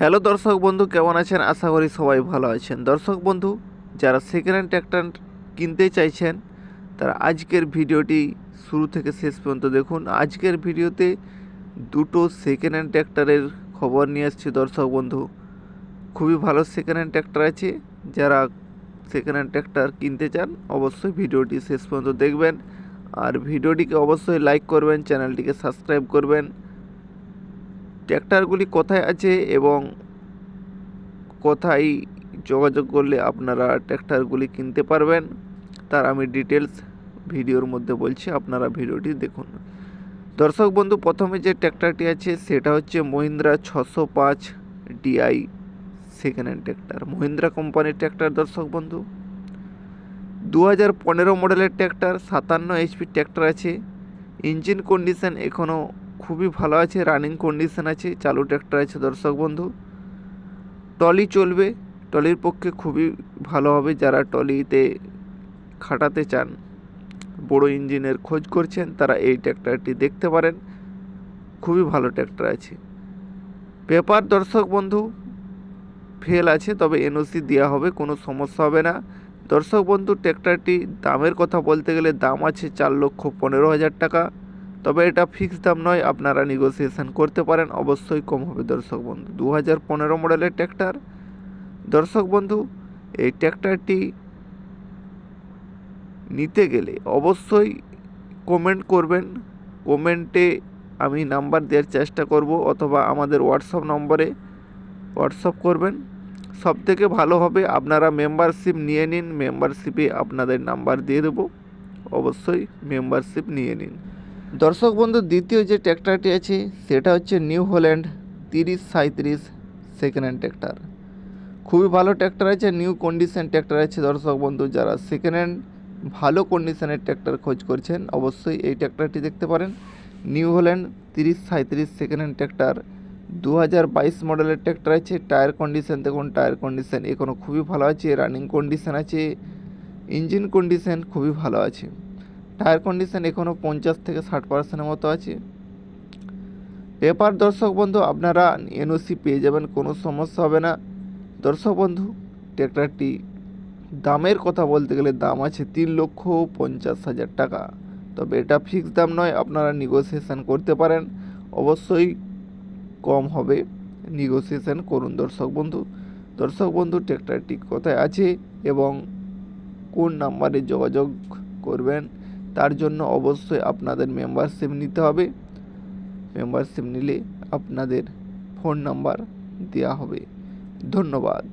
Hello দর্শক বন্ধু, কেমন আছেন? আশা করি সবাই ভালো আছেন। দর্শক বন্ধু, যারা সেকেন্ড হ্যান্ড ট্র্যাক্টর কিনতে চাইছেন, তারা আজকের ভিডিওটি শুরু থেকে শেষ পর্যন্ত দেখুন। আজকের ভিডিওতে দুটো সেকেন্ড হ্যান্ড ট্র্যাক্টরের খবর নিয়ে আসছি দর্শক বন্ধু। খুবই ভালো সেকেন্ড হ্যান্ড ট্র্যাক্টর আছে। যারা সেকেন্ড হ্যান্ড ট্র্যাক্টর কিনতে চান, অবশ্যই ভিডিওটি শেষ পর্যন্ত দেখবেন। আর ভিডিওটিকে অবশ্যই লাইক করবেন চ্যানেলটিকে সাবস্ক্রাইব করবেন। ট্র্যাক্টরগুলি কোথায় আছে এবং কোথায় যোগাযোগ করলে আপনারা ট্র্যাক্টরগুলি কিনতে পারবেন, তার আমি ডিটেলস ভিডিওর মধ্যে বলছি, আপনারা ভিডিওটি দেখুন। দর্শক বন্ধু, প্রথমে যে ট্র্যাক্টরটি আছে, সেটা হচ্ছে মহিন্দ্রা ছশো পাঁচ DI second hand tractor. Mahindra কোম্পানির ট্র্যাক্টর দর্শক বন্ধু। দু হাজার পনেরো মডেলের ট্র্যাক্টর, সাতান্ন এইচপি ট্র্যাক্টর আছে। ইঞ্জিন কন্ডিশন এখনও খুবই ভালো আছে রানিং কন্ডিশন আছে, চালু ট্র্যাক্টর আছে দর্শক বন্ধু। টলি চলবে টলির পক্ষে খুবই ভালো হবে যারা টলিতে খাটাতে চান। বড় ইঞ্জিনের খোঁজ করছেন, তারা এই ট্র্যাক্টরটি দেখতে পারেন। খুবই ভালো ট্র্যাক্টর আছে। পেপার দর্শক বন্ধু ফেল আছে, তবে এনওসি দেওয়া হবে, কোনো সমস্যা হবে না। দর্শক বন্ধু ট্র্যাক্টরটি দামের কথা বলতে গেলে দাম আছে চার লক্ষ পনেরো হাজার টাকা। তবে এটা ফিক্সড দাম নয়, আপনারা নেগোসিয়েশন করতে পারেন। অবশ্যই কম হবে, দর্শক বন্ধু। দু হাজার পনেরো মডেলের ট্র্যাক্টর দর্শক বন্ধু, এই ট্র্যাক্টরটি নিতে গেলে অবশ্যই কমেন্ট করবেন। কমেন্টে আমি নাম্বার দেওয়ার চেষ্টা করব, অথবা আমাদের হোয়াটসঅ্যাপ নম্বরে হোয়াটসঅ্যাপ করবেন। সব থেকে ভালো হবে, আপনারা মেম্বারশিপ নিয়ে নিন। মেম্বারশিপে আপনাদের নাম্বার দিয়ে দেবো। অবশ্যই মেম্বারশিপ নিয়ে নিন। দর্শক বন্ধু, দ্বিতীয় যে ট্র্যাক্টরটি আছে, সেটা হচ্ছে নিউ হল্যান্ড তিরিশ সাঁত্রিশ সেকেন্ড হ্যান্ড ট্র্যাক্টর। খুবই ভালো ট্র্যাক্টর আছে, নিউ কন্ডিশন ট্র্যাক্টর আছে দর্শক বন্ধু, যারা সেকেন্ড হ্যান্ড ভালো কন্ডিশনের ট্র্যাক্টর খোঁজ করছেন, অবশ্যই এই ট্র্যাক্টরটি দেখতে পারেন। নিউ হল্যান্ড তিরিশ সাঁত্রিশ সেকেন্ড হ্যান্ড ট্র্যাক্টর দু হাজার বাইশ মডেলের ট্র্যাক্টর আছে, টায়ার কন্ডিশন দেখুন টায়ার কন্ডিশন এখনও খুবই ভালো আছে রানিং কন্ডিশন আছে ইঞ্জিন কন্ডিশন খুবই ভালো আছে। টায়ার কন্ডিশন এখনও পঞ্চাশ থেকে ষাট পার্সেন্টের মতো আছে। পেপার দর্শক বন্ধু, আপনারা এনওসি পেয়ে যাবেন, কোনো সমস্যা হবে না। দর্শক বন্ধু, ট্র্যাক্টরটি দামের কথা বলতে গেলে দাম আছে তিন লক্ষ পঞ্চাশ হাজার টাকা। তবে এটা ফিক্সড দাম নয়, আপনারা নেগোসিয়েশন করতে পারেন। অবশ্যই কম হবে নেগোসিয়েশন করুন দর্শক বন্ধু। দর্শক বন্ধু, ট্র্যাক্টরটি কোথায় আছে এবং কোন নাম্বারে যোগাযোগ করবেন? তার জন্য অবশ্যই আপনাদের মেম্বারশিপ নিতে হবে। মেম্বারশিপ নিলে আপনাদের ফোন নাম্বার দেওয়া হবে। ধন্যবাদ।